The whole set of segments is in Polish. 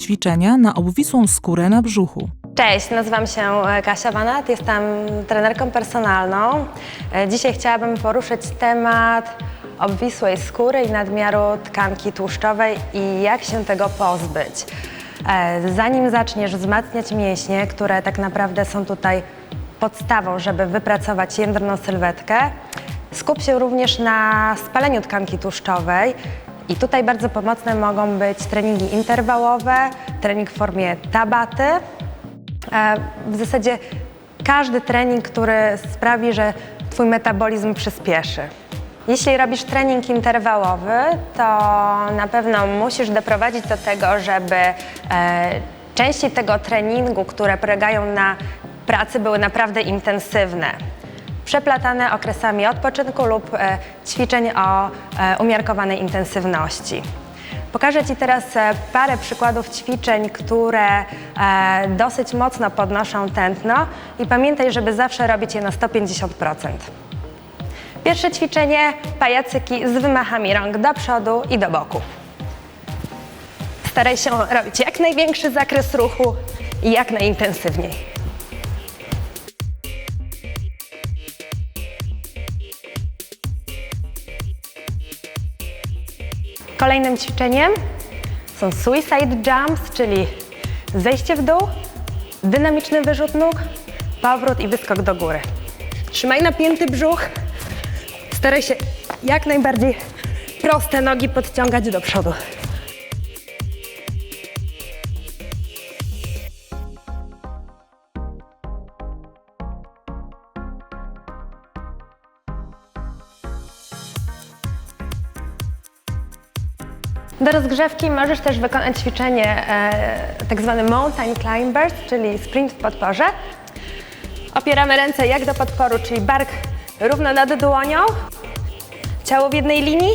Ćwiczenia na obwisłą skórę na brzuchu. Cześć, nazywam się e, Kasia Wanat, jestem trenerką personalną. E, Dzisiaj chciałabym poruszyć temat obwisłej skóry i nadmiaru tkanki tłuszczowej i jak się tego pozbyć. E, Zanim zaczniesz wzmacniać mięśnie, które tak naprawdę są tutaj podstawą, żeby wypracować jędrną sylwetkę, skup się również na spaleniu tkanki tłuszczowej. I tutaj bardzo pomocne mogą być treningi interwałowe, trening w formie tabaty, E, W zasadzie każdy trening, który sprawi, że Twój metabolizm przyspieszy. Jeśli robisz trening interwałowy, to na pewno musisz doprowadzić do tego, żeby e, części tego treningu, które polegają na pracy, były naprawdę intensywne. Przeplatane okresami odpoczynku lub e, ćwiczeń o e, umiarkowanej intensywności. Pokażę Ci teraz e, parę przykładów ćwiczeń, które dosyć mocno podnoszą tętno i pamiętaj, żeby zawsze robić je na 150%. Pierwsze ćwiczenie pajacyki z wymachami rąk do przodu i do boku. Staraj się robić jak największy zakres ruchu i jak najintensywniej. Kolejnym ćwiczeniem są suicide jumps, czyli zejście w dół, dynamiczny wyrzut nóg, powrót i wyskok do góry. Trzymaj napięty brzuch. Staraj się jak najbardziej proste nogi podciągać do przodu. Do rozgrzewki możesz też wykonać ćwiczenie e, tak zwany mountain climbers, czyli sprint w podporze. Opieramy ręce jak do podporu, czyli bark równo nad dłonią, ciało w jednej linii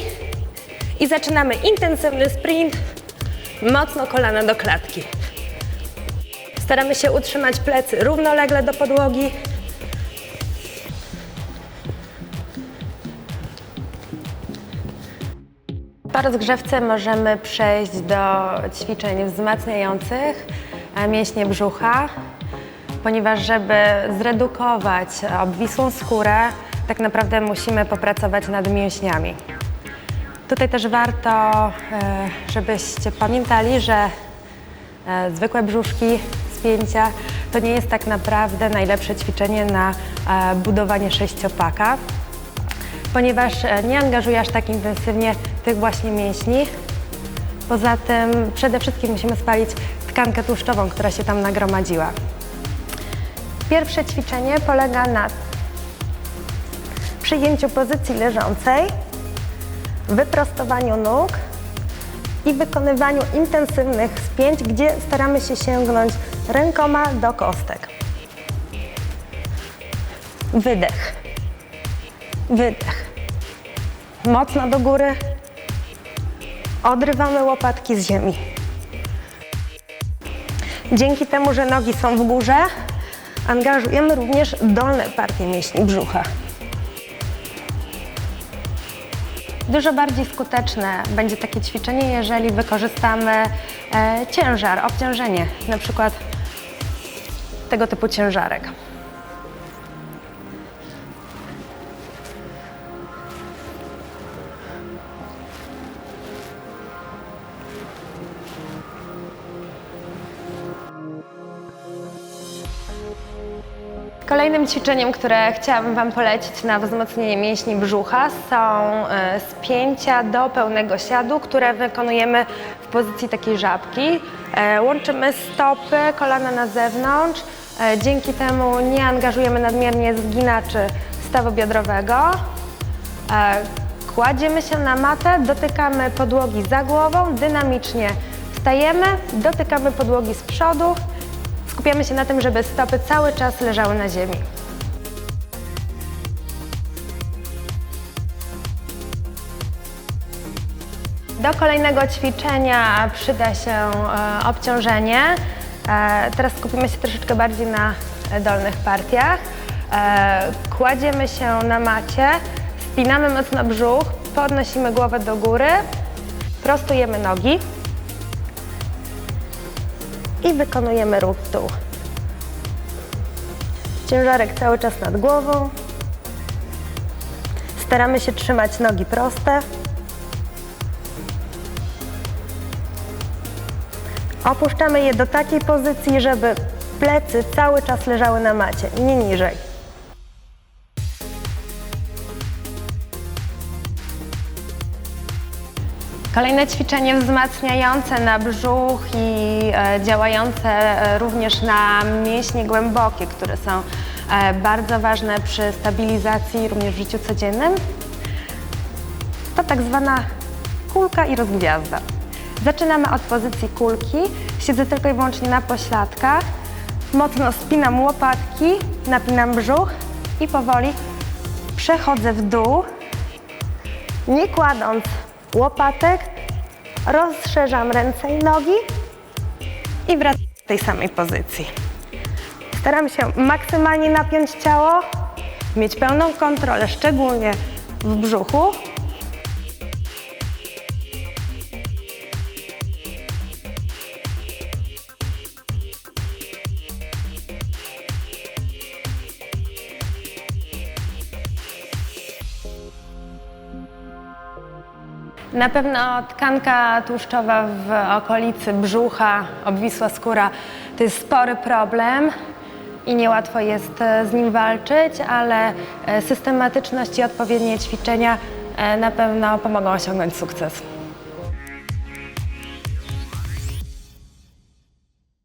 i zaczynamy intensywny sprint, mocno kolana do klatki. Staramy się utrzymać plecy równolegle do podłogi. Po rozgrzewce możemy przejść do ćwiczeń wzmacniających e, mięśnie brzucha, ponieważ żeby zredukować obwisłą skórę, tak naprawdę musimy popracować nad mięśniami. Tutaj też warto, e, żebyście pamiętali, że e, zwykłe brzuszki, spięcia to nie jest tak naprawdę najlepsze ćwiczenie na budowanie sześciopaka ponieważ nie angażuje aż tak intensywnie tych właśnie mięśni. Poza tym przede wszystkim musimy spalić tkankę tłuszczową, która się tam nagromadziła. Pierwsze ćwiczenie polega na przyjęciu pozycji leżącej, wyprostowaniu nóg i wykonywaniu intensywnych spięć, gdzie staramy się sięgnąć rękoma do kostek. Wydech. Wydech. Mocno do góry. Odrywamy łopatki z ziemi. Dzięki temu, że nogi są w górze, angażujemy również dolne partie mięśni brzucha. Dużo bardziej skuteczne będzie takie ćwiczenie, jeżeli wykorzystamy e, ciężar, obciążenie, na przykład tego typu ciężarek. Kolejnym ćwiczeniem, które chciałabym Wam polecić na wzmocnienie mięśni brzucha są e, spięcia do pełnego siadu, które wykonujemy w pozycji takiej żabki. E, Łączymy stopy, kolana na zewnątrz. E, Dzięki temu nie angażujemy nadmiernie zginaczy stawu biodrowego. Kładziemy się na matę, dotykamy podłogi za głową, dynamicznie wstajemy, dotykamy podłogi z przodu, skupiamy się na tym, żeby stopy cały czas leżały na ziemi. Do kolejnego ćwiczenia przyda się e, obciążenie. E, teraz skupimy się troszeczkę bardziej na dolnych partiach. E, kładziemy się na macie, spinamy mocno brzuch, podnosimy głowę do góry, prostujemy nogi. I wykonujemy ruch w dół. Ciężarek cały czas nad głową. Staramy się trzymać nogi proste. Opuszczamy je do takiej pozycji, żeby plecy cały czas leżały na macie, nie niżej. Kolejne ćwiczenie wzmacniające na brzuch i e, działające e, również na mięśnie głębokie, które są e, bardzo ważne przy stabilizacji również w życiu codziennym. To tak zwana kulka i rozgwiazda. Zaczynamy od pozycji kulki. Siedzę tylko i wyłącznie na pośladkach. Mocno spinam łopatki, napinam brzuch i powoli przechodzę w dół, nie kładąc łopatek, rozszerzam ręce i nogi i wracam do tej samej pozycji. Staram się maksymalnie napiąć ciało, mieć pełną kontrolę, szczególnie w brzuchu. Na pewno tkanka tłuszczowa w okolicy brzucha, obwisła skóra to jest spory problem i niełatwo jest e, z nim walczyć, ale e, systematyczność i odpowiednie ćwiczenia e, na pewno pomogą osiągnąć sukces.